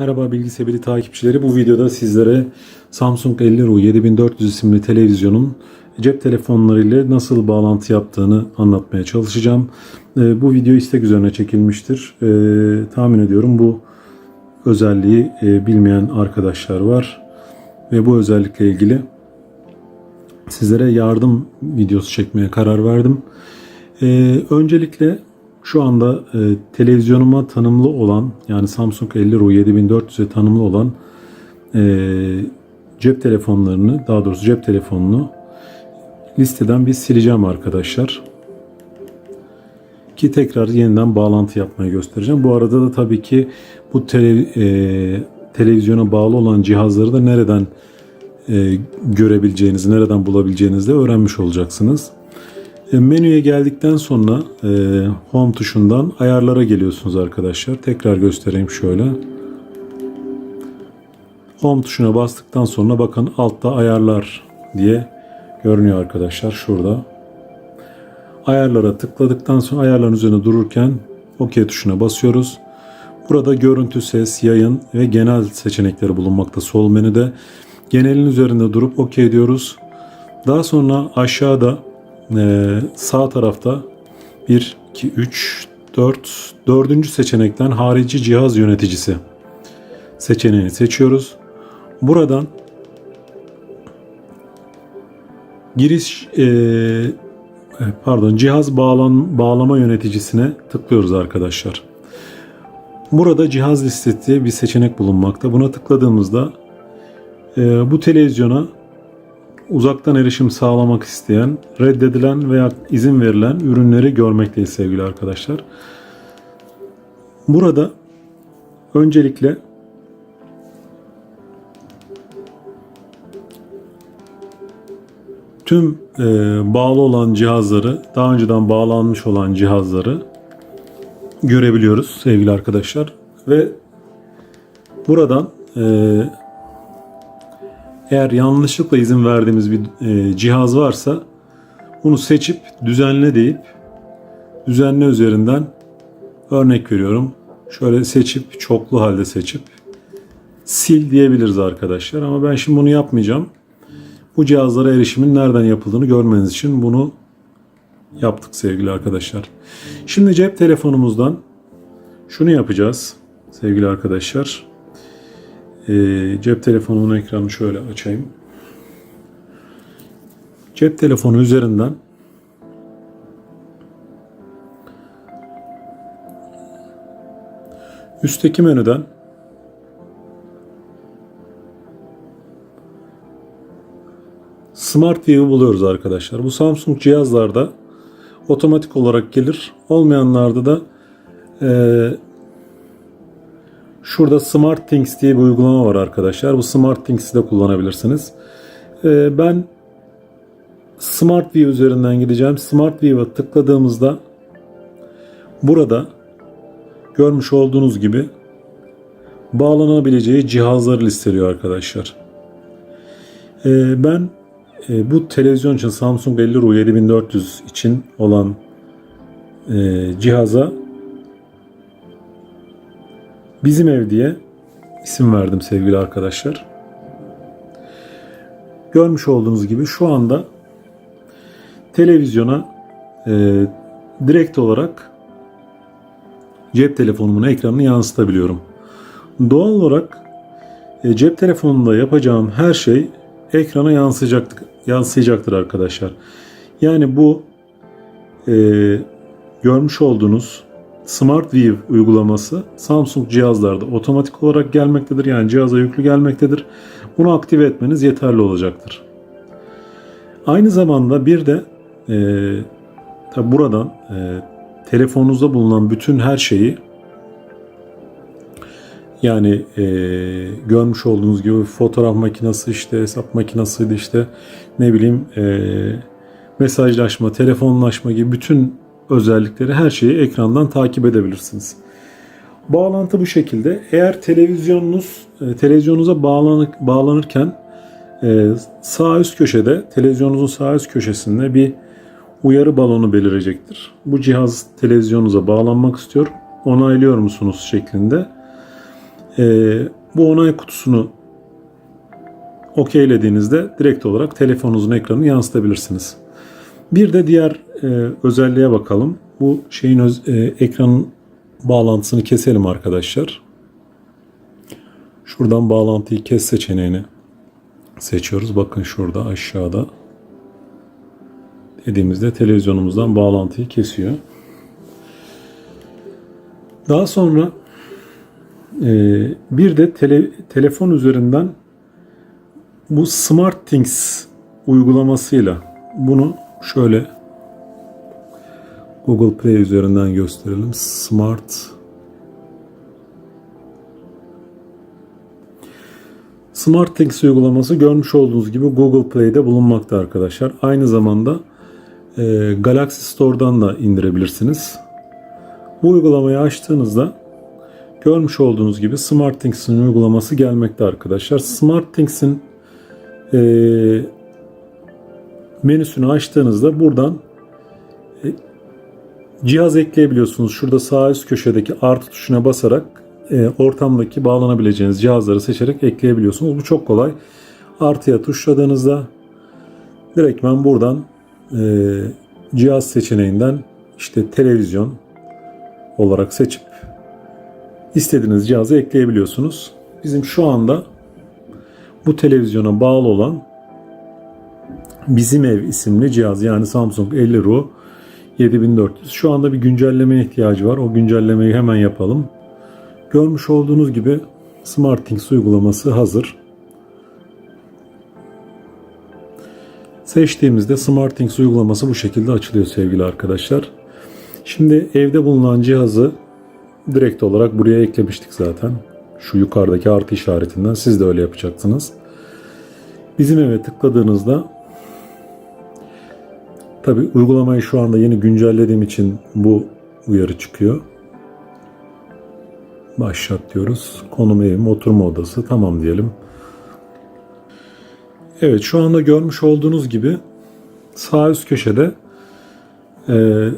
Merhaba bilgisayarı takipçileri. Bu videoda sizlere Samsung 50 Ru 7400 isimli televizyonun cep telefonlarıyla nasıl bağlantı yaptığını anlatmaya çalışacağım. Ee, Bu video istek üzerine çekilmiştir. Ee, Tahmin ediyorum bu özelliği e, bilmeyen arkadaşlar var. Ve bu özellikle ilgili sizlere yardım videosu çekmeye karar verdim. Ee, öncelikle şu anda e, televizyonuma tanımlı olan yani Samsung 50 Ru 7400'e tanımlı olan e, cep telefonlarını daha doğrusu cep telefonunu listeden bir sileceğim arkadaşlar. Ki tekrar yeniden bağlantı yapmayı göstereceğim. Bu arada da tabii ki bu tele, e, televizyona bağlı olan cihazları da nereden e, görebileceğinizi, nereden bulabileceğinizi de öğrenmiş olacaksınız. E, Menüye geldikten sonra e, Home tuşundan ayarlara geliyorsunuz arkadaşlar. Tekrar göstereyim şöyle. Home tuşuna bastıktan sonra bakın altta ayarlar diye görünüyor arkadaşlar şurada. Ayarlara tıkladıktan sonra ayarların üzerine dururken OK tuşuna basıyoruz. Burada görüntü, ses, yayın ve genel seçenekleri bulunmakta sol menüde. Genelin üzerinde durup OK diyoruz. Daha sonra aşağıda ee, sağ tarafta 1, 2, 3, 4, dördüncü seçenekten harici cihaz yöneticisi seçeneğini seçiyoruz. Buradan giriş e, pardon cihaz bağlan, bağlama yöneticisine tıklıyoruz arkadaşlar. Burada cihaz listesi bir seçenek bulunmakta. Buna tıkladığımızda e, bu televizyona uzaktan erişim sağlamak isteyen, reddedilen veya izin verilen ürünleri görmekteyiz sevgili arkadaşlar. Burada öncelikle tüm e, bağlı olan cihazları, daha önceden bağlanmış olan cihazları görebiliyoruz sevgili arkadaşlar. Ve buradan e, eğer yanlışlıkla izin verdiğimiz bir e, cihaz varsa bunu seçip düzenle deyip düzenle üzerinden örnek veriyorum. Şöyle seçip çoklu halde seçip sil diyebiliriz arkadaşlar. Ama ben şimdi bunu yapmayacağım. Bu cihazlara erişimin nereden yapıldığını görmeniz için bunu yaptık sevgili arkadaşlar. Şimdi cep telefonumuzdan şunu yapacağız sevgili arkadaşlar. Ee, cep telefonumun ekranını şöyle açayım. Cep telefonu üzerinden üstteki menüden Smart View'u buluyoruz arkadaşlar. Bu Samsung cihazlarda otomatik olarak gelir. Olmayanlarda da eee Şurada Smart Things diye bir uygulama var arkadaşlar. Bu Smart Things'i de kullanabilirsiniz. Ee, ben Smart View üzerinden gideceğim. Smart View'a tıkladığımızda burada görmüş olduğunuz gibi bağlanabileceği cihazları listeliyor arkadaşlar. Ee, ben e, bu televizyon için Samsung 50 Ru 7400 için olan e, cihaza Bizim Ev diye isim verdim sevgili arkadaşlar. Görmüş olduğunuz gibi şu anda televizyona e, direkt olarak cep telefonumun ekranını yansıtabiliyorum. Doğal olarak e, cep telefonunda yapacağım her şey ekrana yansıyacaktır, yansıyacaktır arkadaşlar. Yani bu e, görmüş olduğunuz Smart View uygulaması Samsung cihazlarda otomatik olarak gelmektedir. Yani cihaza yüklü gelmektedir. Bunu aktive etmeniz yeterli olacaktır. Aynı zamanda bir de e, tabi buradan e, telefonunuzda bulunan bütün her şeyi yani e, görmüş olduğunuz gibi fotoğraf makinesi işte hesap makinesiydi işte ne bileyim e, mesajlaşma, telefonlaşma gibi bütün özellikleri her şeyi ekrandan takip edebilirsiniz. Bağlantı bu şekilde. Eğer televizyonunuz e, televizyonunuza bağlanır, bağlanırken e, sağ üst köşede televizyonunuzun sağ üst köşesinde bir uyarı balonu belirecektir. Bu cihaz televizyonunuza bağlanmak istiyor. Onaylıyor musunuz şeklinde. e, bu onay kutusunu okeylediğinizde direkt olarak telefonunuzun ekranını yansıtabilirsiniz. Bir de diğer e, özelliğe bakalım. Bu şeyin öz, e, ekranın bağlantısını keselim arkadaşlar. Şuradan bağlantıyı kes seçeneğini seçiyoruz. Bakın şurada aşağıda dediğimizde televizyonumuzdan bağlantıyı kesiyor. Daha sonra e, bir de tele, telefon üzerinden bu SmartThings uygulamasıyla bunu şöyle Google Play üzerinden gösterelim. Smart SmartThings uygulaması görmüş olduğunuz gibi Google Play'de bulunmakta arkadaşlar. Aynı zamanda e, Galaxy Store'dan da indirebilirsiniz. Bu uygulamayı açtığınızda görmüş olduğunuz gibi SmartThings'in uygulaması gelmekte arkadaşlar. SmartThings'in e, menüsünü açtığınızda buradan e, cihaz ekleyebiliyorsunuz. Şurada sağ üst köşedeki artı tuşuna basarak e, ortamdaki bağlanabileceğiniz cihazları seçerek ekleyebiliyorsunuz. Bu çok kolay. Artıya tuşladığınızda direktmen buradan e, cihaz seçeneğinden işte televizyon olarak seçip istediğiniz cihazı ekleyebiliyorsunuz. Bizim şu anda bu televizyona bağlı olan Bizim Ev isimli cihaz yani Samsung 50 Ru 7400. Şu anda bir güncellemeye ihtiyacı var. O güncellemeyi hemen yapalım. Görmüş olduğunuz gibi SmartThings uygulaması hazır. Seçtiğimizde SmartThings uygulaması bu şekilde açılıyor sevgili arkadaşlar. Şimdi evde bulunan cihazı direkt olarak buraya eklemiştik zaten. Şu yukarıdaki artı işaretinden siz de öyle yapacaksınız. Bizim eve tıkladığınızda tabi uygulamayı şu anda yeni güncellediğim için bu uyarı çıkıyor. Başlat diyoruz. Konum evim, oturma odası. Tamam diyelim. Evet şu anda görmüş olduğunuz gibi sağ üst köşede e,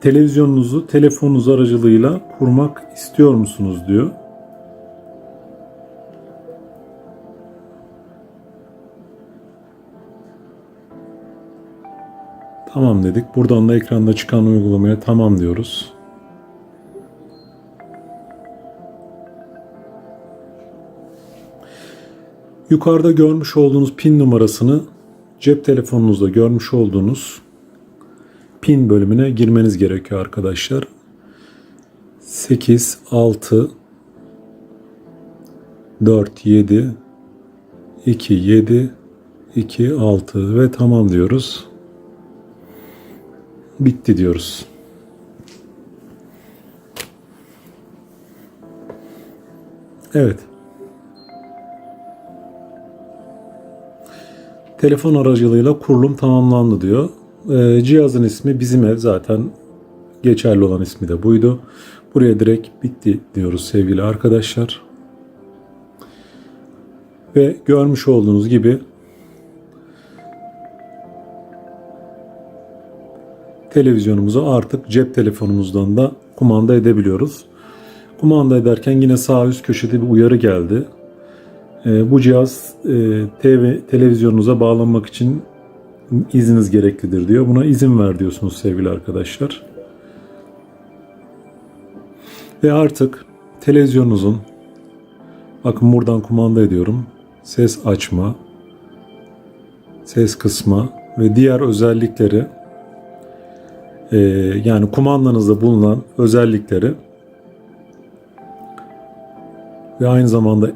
televizyonunuzu telefonunuz aracılığıyla kurmak istiyor musunuz diyor. Tamam dedik. Buradan da ekranda çıkan uygulamaya tamam diyoruz. Yukarıda görmüş olduğunuz pin numarasını cep telefonunuzda görmüş olduğunuz pin bölümüne girmeniz gerekiyor arkadaşlar. 8 6 4 7 2 7 2 6 ve tamam diyoruz. Bitti diyoruz. Evet. Telefon aracılığıyla kurulum tamamlandı diyor. Ee, cihazın ismi bizim ev zaten geçerli olan ismi de buydu. Buraya direkt bitti diyoruz sevgili arkadaşlar. Ve görmüş olduğunuz gibi televizyonumuzu artık cep telefonumuzdan da kumanda edebiliyoruz. Kumanda ederken yine sağ üst köşede bir uyarı geldi. Ee, bu cihaz e, TV televizyonunuza bağlanmak için izniniz gereklidir diyor. Buna izin ver diyorsunuz sevgili arkadaşlar. Ve artık televizyonunuzun bakın buradan kumanda ediyorum. Ses açma, ses kısma ve diğer özellikleri e, yani kumandanızda bulunan özellikleri ve aynı zamanda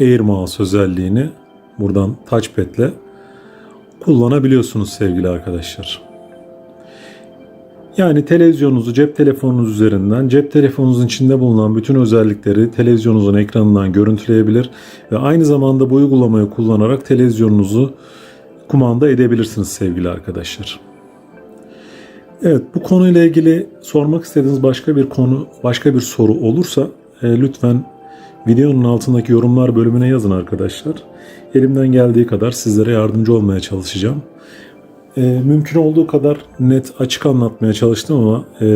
Air Mouse özelliğini buradan touchpad ile kullanabiliyorsunuz sevgili arkadaşlar. Yani televizyonunuzu cep telefonunuz üzerinden cep telefonunuzun içinde bulunan bütün özellikleri televizyonunuzun ekranından görüntüleyebilir ve aynı zamanda bu uygulamayı kullanarak televizyonunuzu kumanda edebilirsiniz sevgili arkadaşlar. Evet bu konuyla ilgili sormak istediğiniz başka bir konu, başka bir soru olursa e, lütfen videonun altındaki yorumlar bölümüne yazın arkadaşlar. Elimden geldiği kadar sizlere yardımcı olmaya çalışacağım. E, mümkün olduğu kadar net açık anlatmaya çalıştım ama e,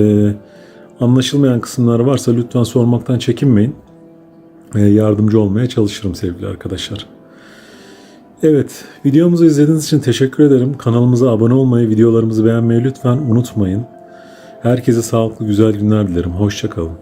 anlaşılmayan kısımlar varsa lütfen sormaktan çekinmeyin. e, yardımcı olmaya çalışırım sevgili arkadaşlar. Evet, videomuzu izlediğiniz için teşekkür ederim. Kanalımıza abone olmayı, videolarımızı beğenmeyi lütfen unutmayın. Herkese sağlıklı, güzel günler dilerim. Hoşçakalın.